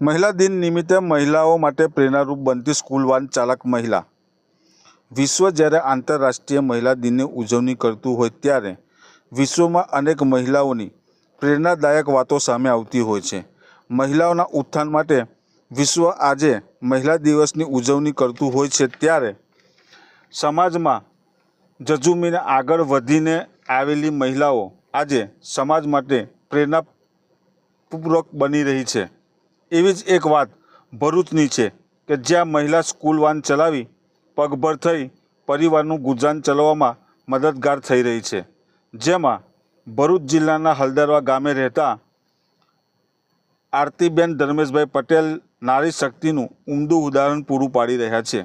મહિલા દિન નિમિત્તે મહિલાઓ માટે પ્રેરણારૂપ બનતી સ્કૂલ વાન ચાલક મહિલા. વિશ્વ જ્યારે આંતરરાષ્ટ્રીય મહિલા દિનની ઉજવણી કરતું હોય ત્યારે વિશ્વમાં અનેક મહિલાઓની પ્રેરણાદાયક વાતો સામે આવતી હોય છે. મહિલાઓના ઉત્થાન માટે વિશ્વ આજે મહિલા દિવસની ઉજવણી કરતું હોય છે ત્યારે સમાજમાં જજુમીને આગળ વધીને આવેલી મહિલાઓ આજે સમાજ માટે પ્રેરણાપૂર્વક બની રહી છે. એવી જ એક વાત ભરૂચની છે કે જ્યાં મહિલા સ્કૂલ વાન ચલાવી, પગભર થઈ પરિવારનું ગુજરાન ચલાવવામાં મદદગાર થઈ રહી છે. જેમાં ભરૂચ જિલ્લાના હલદરવા ગામે રહેતા આરતીબેન ધર્મેશભાઈ પટેલ નારી શક્તિનું ઉમદું ઉદાહરણ પૂરું પાડી રહ્યા છે.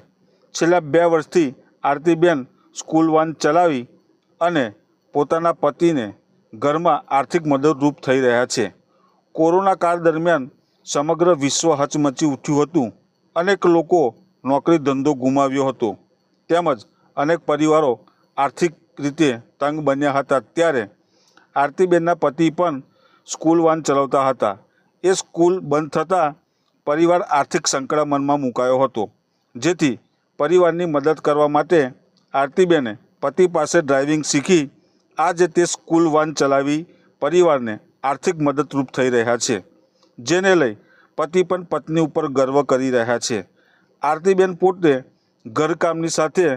છેલ્લા બે વર્ષથી આરતીબેન સ્કૂલ વાન ચલાવી અને પોતાના પતિને ઘરમાં આર્થિક મદદરૂપ થઈ રહ્યા છે. કોરોના કાળ દરમિયાન સમગ્ર વિશ્વ હચમચી ઉઠ્યું હતું. અનેક લોકો નોકરી ધંધો ગુમાવ્યો હતો. તેમજ અનેક પરિવારો આર્થિક રીતે તંગ બન્યા હતા. ત્યારે આરતીબેનના પતિ પણ સ્કૂલ વાન ચલાવતા હતા. એ સ્કૂલ બંધ થતાં પરિવાર આર્થિક સંકળામણમાં મુકાયો હતો. જેથી પરિવારની મદદ કરવા માટે આરતીબેને પતિ પાસે ડ્રાઇવિંગ શીખી આજે તે સ્કૂલ વાન ચલાવી પરિવારને આર્થિક મદદરૂપ થઈ રહ્યા છે. જેને લઈ પતિ પણ પત્ની ઉપર ગર્વ કરી રહ્યા છે. આરતીબેન પોતે ઘરકામની સાથે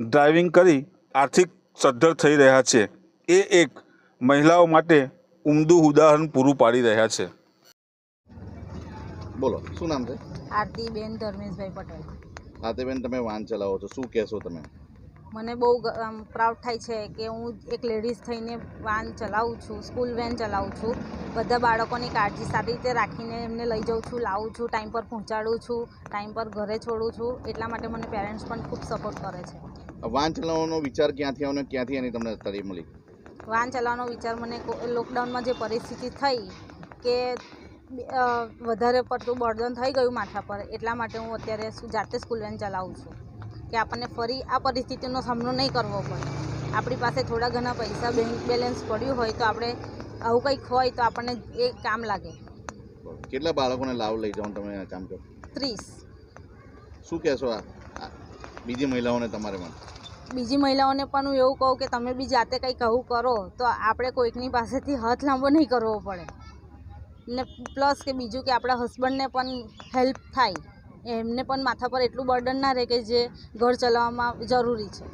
ડ્રાઇવિંગ કરી આર્થિક સદ્ધર થઈ રહ્યા છે. એ એક મહિલાઓ માટે ઉમદું ઉદાહરણ પૂરું પાડી રહ્યા છે. બોલો શું નામ છે? આરતીબેન ધર્મેશભાઈ પટેલ. આરતીબેન તમે વાહન ચલાવો છો. શું કહેશો તમે? મને બહુ પ્રાઉડ થાય છે કે હું એક લેડીઝ થઈને વાન ચલાવું છું સ્કૂલ વેન ચલાવું છું. બધા બાળકોની કાળજી સારી રીતે રાખીને એમને લઈ જાઉં છું લાવું છું ટાઈમ પર પહોંચાડું છું ટાઈમ પર ઘરે છોડું છું. એટલા માટે મને પેરેન્ટ્સ પણ ખૂબ સપોર્ટ કરે છે. વાન વાહન ચલાવવાનો વિચાર ક્યાંથી આવ્યો ક્યાંથી એની તમને તાલીમ મળી? વાન ચલાવવાનો વિચાર મને લોકડાઉનમાં જે પરિસ્થિતિ થઈ કે વધારે પડતું બર્ડન થઈ ગયું માથા પર એટલા માટે હું અત્યારે જાતે સ્કૂલ વેન ચલાવું છું. કે આપણને ફરી આ પરિસ્થિતિનો સામનો નહીં કરવો પડે. આપણી પાસે થોડા ઘણા પૈસા બેંક બેલેન્સ પડ્યું હોય તો આપણે આવું કંઈક હોય તો આપણને એ કામ લાગે. કેટલા બાળકોને લાભ લઈ જાઓ તમે આ કામ કરો? ત્રીસ. શું કહેશો આ? આ બીજી મહિલાઓને તમારે પણ બીજી મહિલાઓને પણ હું એવું કહું કે તમે બી જાતે કંઈક આવું કરો તો આપણે કોઈકની પાસેથી હાથ લાંબો નહીં કરવો પડે. ને પ્લસ કે બીજું કે આપણા હસબન્ડને પણ હેલ્પ થાય. એમને પણ માથા પર એટલું બર્ડન ના રહે કે જે ઘર ચલાવવામાં જરૂરી છે.